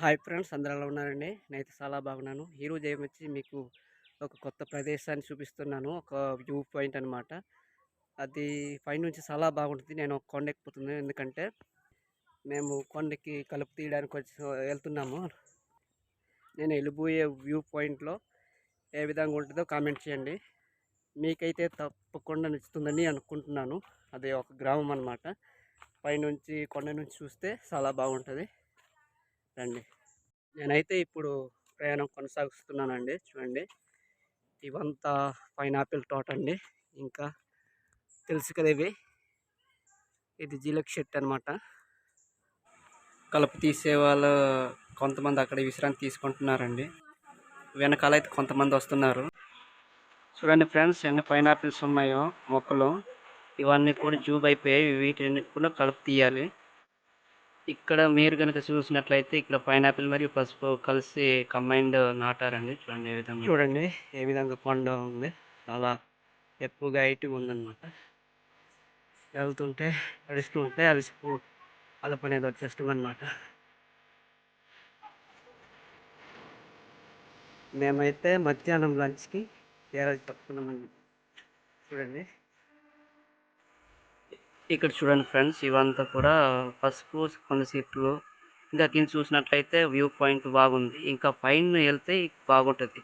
Hi friends అందరూ ఎలా ఉన్నారండి? నేనైతే చాలా బాగున్నాను. ఈరోజు ఏమొచ్చి మీకు ఒక కొత్త ప్రదేశాన్ని చూపిస్తున్నాను. ఒక వ్యూ పాయింట్ అనమాట అది పైనుంచి చాలా బాగుంటుంది. నేను ఒక కొండ ఎక్కిపోతున్నాను ఎందుకంటే మేము కొండకి కలుపు తీయడానికి వచ్చి వెళ్తున్నాము. నేను వెళ్ళిపోయే వ్యూ పాయింట్లో ఏ విధంగా ఉంటుందో కామెంట్ చేయండి. మీకైతే తప్పకుండా నచ్చుతుందని అనుకుంటున్నాను. అది ఒక గ్రామం అనమాట పైనుంచి కొండ నుంచి చూస్తే చాలా బాగుంటుంది. రండి. నేనైతే ఇప్పుడు ప్రయాణం కొనసాగిస్తున్నానండి చూడండి. ఇవంతా పైనాపిల్ తోట అండి. ఇంకా తెలుసు కదా ఇవి. ఇది జీలక్ చెట్టు అనమాట కలుపు తీసే వాళ్ళు కొంతమంది అక్కడ విశ్రాంతి తీసుకుంటున్నారండి. వెనకాల అయితే కొంతమంది వస్తున్నారు. చూడండి ఫ్రెండ్స్ ఎన్ని పైనాపిల్స్ ఉన్నాయో మొక్కలు. ఇవన్నీ కూడా జూబ్ అయిపోయాయి. వీటిని కూడా కలుపు తీయాలి. ఇక్కడ మీరు కనుక చూసినట్లయితే ఇక్కడ పైనాపిల్ మరియు పసుపు కలిసి కంబైన్డ్ నాటారండి. చూడండి ఏ విధంగా చూడండి ఏ విధంగా కొండ ఉంది. చాలా ఎక్కువగా హైట్గా ఉందన్నమాట. వెళ్తుంటే అడుస్తూ ఉంటే అరిస్తూ అలప అనేది వచ్చేస్తుంది అనమాట మేమైతే మధ్యాహ్నం లంచ్కి తేరాజు పట్టుకున్నామండి చూడండి. ఇక్కడ చూడండి ఫ్రెండ్స్ ఇవంతా కూడా పసుపు కొన్ని చెట్లు ఇంకా కింద చూసినట్లయితే వ్యూ పాయింట్ బాగుంది. ఇంకా పైన వెళ్తే బాగుంటుంది.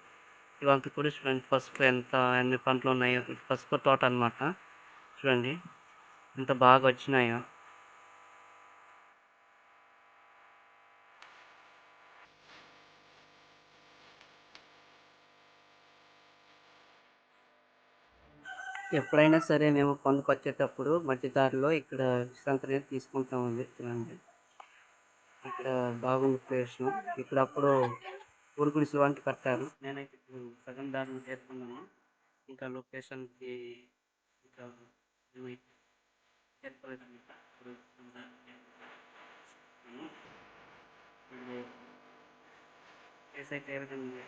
ఇవంతా కూడా చూడండి పసుపు ఎంత ఎన్ని పంటలు ఉన్నాయో. పసుపు తోట అనమాట చూడండి ఎంత బాగా వచ్చినాయో. ఎప్పుడైనా సరే మేము కొండకు వచ్చేటప్పుడు మధ్య దారిలో ఇక్కడ విశ్రాంతి అనేది తీసుకుంటామండి చూడండి ఇక్కడ బాగుంది ప్లేస్ ఇక్కడ అప్పుడు ఊరు గుడిసెలు వంటి కట్టారు. నేనైతే ఇప్పుడు సగం దారిని చేరుకున్నాను. ఇంకా లొకేషన్కి ఇంకా ఏమీ ఇప్పుడు ప్లేస్ అయితే ఏ విధంగా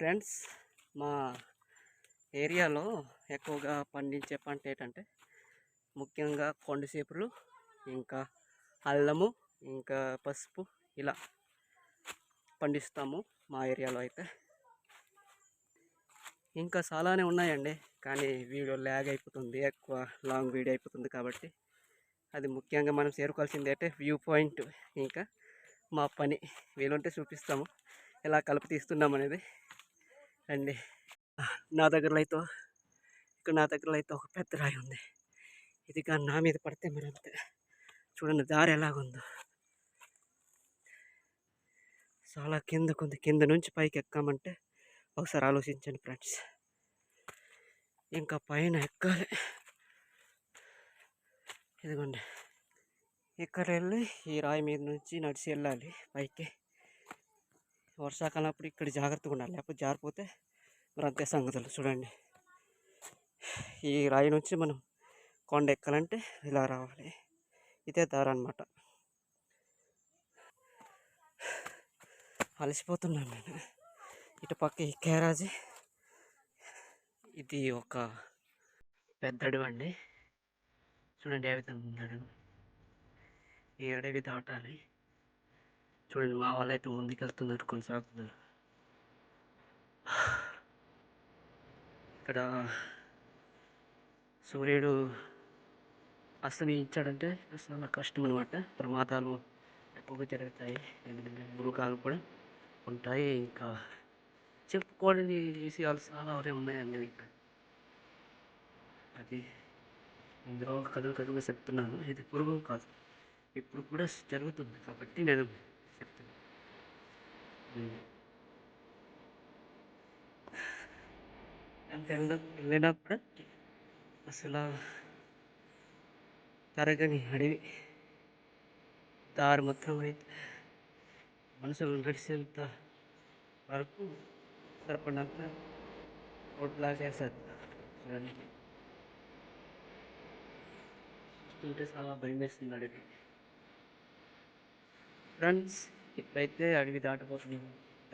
ఫ్రెండ్స్ మా ఏరియాలో ఎక్కువగా పండించే పంట ఏంటంటే ముఖ్యంగా కొండసేపులు ఇంకా అల్లము ఇంకా పసుపు ఇలా పండిస్తాము మా ఏరియాలో అయితే. ఇంకా చాలానే ఉన్నాయండి కానీ వీడియో ల్యాగ్ అయిపోతుంది ఎక్కువ లాంగ్ వీడియో అయిపోతుంది కాబట్టి. అది ముఖ్యంగా మనం చేరుకోవాల్సింది అంటే వ్యూ పాయింట్ ఇంకా మా పని. వీలుంటే చూపిస్తాము ఎలా కలుపు తీస్తున్నాం అనేది అండి. నా దగ్గరలో అయితే ఇక్కడ నా దగ్గరలో అయితే ఒక పెద్ద రాయి ఉంది. ఇది కానీ నా మీద పడితే మరి అంతే. చూడండి దారి ఎలాగుందో చాలా కింద కొంత కింద నుంచి పైకి ఎక్కామంటే ఒకసారి ఆలోచించండి ఫ్రెండ్స్. ఇంకా పైన ఎక్కాలి. ఇదిగోండి. ఇక్కడ వెళ్ళి ఈ రాయి మీద నుంచి నడిచి వెళ్ళాలి పైకి. వర్షాకాలం అప్పుడు ఇక్కడ జాగ్రత్తగా ఉండాలి. లేకపోతే జారిపోతే మరి అంతే సంగతులు చూడండి. ఈ రాయి నుంచి మనం కొండ ఎక్కాలంటే ఇలా రావాలి. ఇదే దారి అనమాట అలసిపోతున్నాను నేను. ఇటు పక్క ఈ కేరాజీ ఇది ఒక పెద్ద అడవి అండి. చూడండి ఏ విధంగా ఉన్నాడు ఈ అడవి దాటాలి. చూడండి మా వాళ్ళు అయితే ముందుకెళ్తున్నారు కొనసాగుతున్నారు ఇక్కడ సూర్యుడు అస్తమించాడంటే చాలా కష్టం అనమాట ప్రమాదాలు ఎక్కువగా జరుగుతాయి ఎందుకంటే మృగాలు కూడా ఉంటాయి ఇంకా చెప్పుకోలేని విషయాలు చాలా అవే ఉన్నాయండి అది ఇందులో కథలు కథగా చెప్తున్నాను ఇది పూర్వం కాదు ఇప్పుడు కూడా జరుగుతుంది కాబట్టి నేను వెళ్ళినప్పుడు అసలు తరగని అడవి. దారి మొత్తం అయితే మనుషులు నడిచేంత వరకు సరిపడినంత రోడ్లాగా చేశారు చూడండి. చూస్తుంటే చాలా భయం వేస్తుంది అడవి. ఫ్రెండ్స్ ఇప్పుడైతే అడవి దాటిపోతున్నాం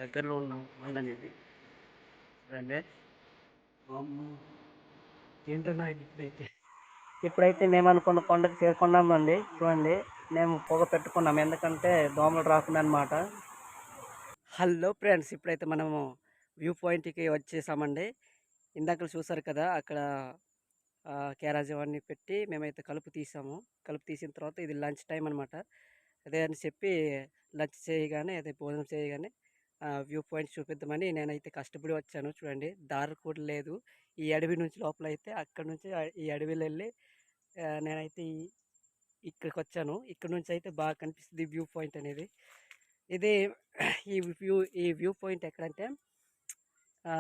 దగ్గరలో ఉన్నాం కొండ అనేది ఏంటన్నా ఇప్పుడైతే? ఇప్పుడైతే మేము అనుకున్న కొండకు చేరుకున్నామండి చూడండి. మేము పొగ పెట్టుకున్నాం. ఎందుకంటే దోమలు రాకుండా అనమాట హలో ఫ్రెండ్స్ ఇప్పుడైతే మనము వ్యూ పాయింట్కి వచ్చేసామండి. ఇందాక చూసారు కదా అక్కడ క్యారాజ్ అవన్నీ పెట్టి మేమైతే కలుపు తీసాము. కలుపు తీసిన తర్వాత ఇది లంచ్ టైం అనమాట అదే అని చెప్పి లంచ్ చేయగానే అదే భోజనం చేయగానే వ్యూ పాయింట్ చూపిద్దామని నేనైతే కష్టపడి వచ్చాను. చూడండి దారి కూడా లేదు. ఈ అడవి నుంచి లోపల అయితే అక్కడ నుంచి ఈ అడవిలో వెళ్ళి నేనైతే ఇక్కడికి వచ్చాను ఇక్కడ నుంచి అయితే బాగా కనిపిస్తుంది వ్యూ పాయింట్ అనేది. ఇది ఈ వ్యూ ఈ వ్యూ పాయింట్ ఎక్కడంటే ఆ,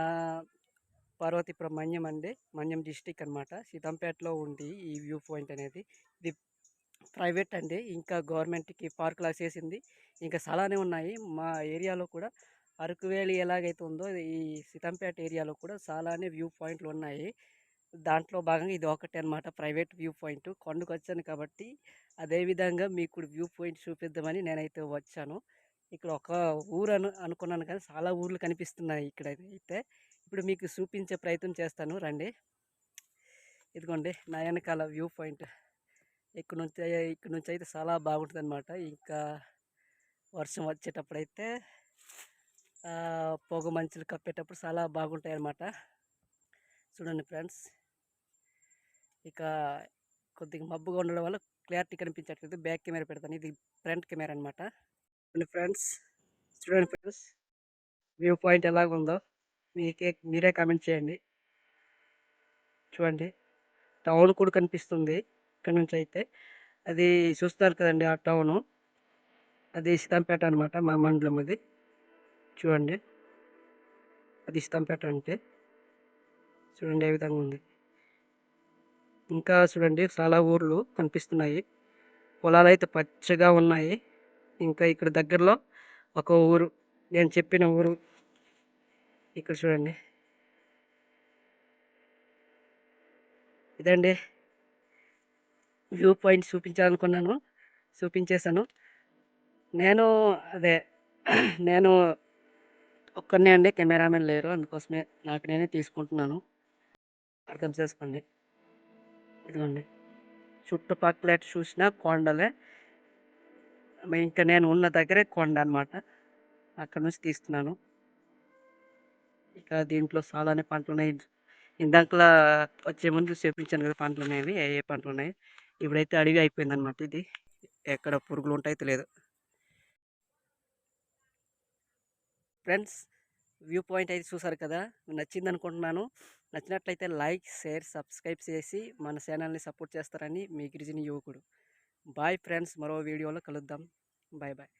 పార్వతీపురం మన్యం అండి. మన్యం డిస్టిక్ అనమాట సీతంపేటలో ఉంది ఈ వ్యూ పాయింట్ అనేది. ఇది ప్రైవేట్ అండి. ఇంకా గవర్నమెంట్కి పార్కులా చేసింది. ఇంకా చాలానే ఉన్నాయి. మా ఏరియాలో కూడా అరకు వ్యాలీ ఎలాగైతే ఉందో ఈ సీతంపేట ఏరియాలో కూడా చాలానే వ్యూ పాయింట్లు ఉన్నాయి. దాంట్లో భాగంగా ఇది ఒకటి అనమాట ప్రైవేట్ వ్యూ పాయింట్. కొండకు వచ్చాను కాబట్టి అదేవిధంగా మీకు వ్యూ పాయింట్ చూపిద్దామని నేనైతే వచ్చాను. ఇక్కడ ఒక ఊరు అను అనుకున్నాను కానీ చాలా ఊర్లు కనిపిస్తున్నాయి ఇక్కడ అయితే ఇప్పుడు మీకు చూపించే ప్రయత్నం చేస్తాను. రండి. ఇదిగోండి నా వెనకాల వ్యూ పాయింట్. ఇక్కడ నుంచి ఇక్కడ నుంచి అయితే చాలా బాగుంటుంది అనమాట ఇంకా వర్షం వచ్చేటప్పుడు అయితే పొగ మంచులు కప్పేటప్పుడు చాలా బాగుంటాయి అన్నమాట చూడండి ఫ్రెండ్స్. ఇక కొద్దిగా మబ్బుగా ఉండడం వల్ల క్లారిటీ కనిపించట్లేదు. బ్యాక్ కెమెరా పెడతాను. ఇది ఫ్రంట్ కెమెరా అనమాట చూడండి ఫ్రెండ్స్. చూడండి ఫ్రెండ్స్. వ్యూ పాయింట్ ఎలాగ ఉందో మీకే మీరే కామెంట్ చేయండి. చూడండి. టౌన్ కూడా కనిపిస్తుంది. ఇక్కడ నుంచి అయితే అది చూస్తారు కదండి ఆ టౌను. అది సీతంపేట అనమాట మా మండలం అది. చూడండి. అది సీతంపేట అంటే. చూడండి ఏ విధంగా ఉంది. ఇంకా చూడండి చాలా ఊర్లు కనిపిస్తున్నాయి. పొలాలు అయితే పచ్చగా ఉన్నాయి. ఇంకా ఇక్కడ దగ్గరలో ఒక ఊరు. నేను చెప్పిన ఊరు. ఇక్కడ చూడండి. ఇదండి. వ్యూ పాయింట్ చూపించాలనుకున్నాను. చూపించేశాను. నేను అదే నేను ఒక్కరినే అండి కెమెరామెన్ లేరు. అందుకోసమే నాకు నేనే తీసుకుంటున్నాను. అర్థం చేసుకోండి. ఇదిగోండి. చుట్టుపక్కల ఎటు చూసినా కొండలే. ఇంకా నేను ఉన్న దగ్గరే కొండ అనమాట అక్కడ నుంచి తీస్తున్నాను. ఇక దీంట్లో చాలానే పంటలు ఉన్నాయి ఇందాకలా వచ్చే ముందు చూపించాను కదా పంటలు ఉన్నాయి ఏ ఏ పంటలు ఉన్నాయి ఇప్పుడైతే అడవి అయిపోయింది అనమాట ఇది. ఎక్కడ పురుగులు ఉంటాయి తెలియదు. ఫ్రెండ్స్ వ్యూ పాయింట్ అయితే చూసారు కదా? నచ్చింది అనుకుంటున్నాను. నచ్చినట్లయితే లైక్ షేర్ సబ్స్క్రైబ్ చేసి మన ఛానల్ని సపోర్ట్ చేస్తారని మీ గిరిజన యువకుడు. బాయ్ ఫ్రెండ్స్ మరో వీడియోలో కలుద్దాం. Bye bye.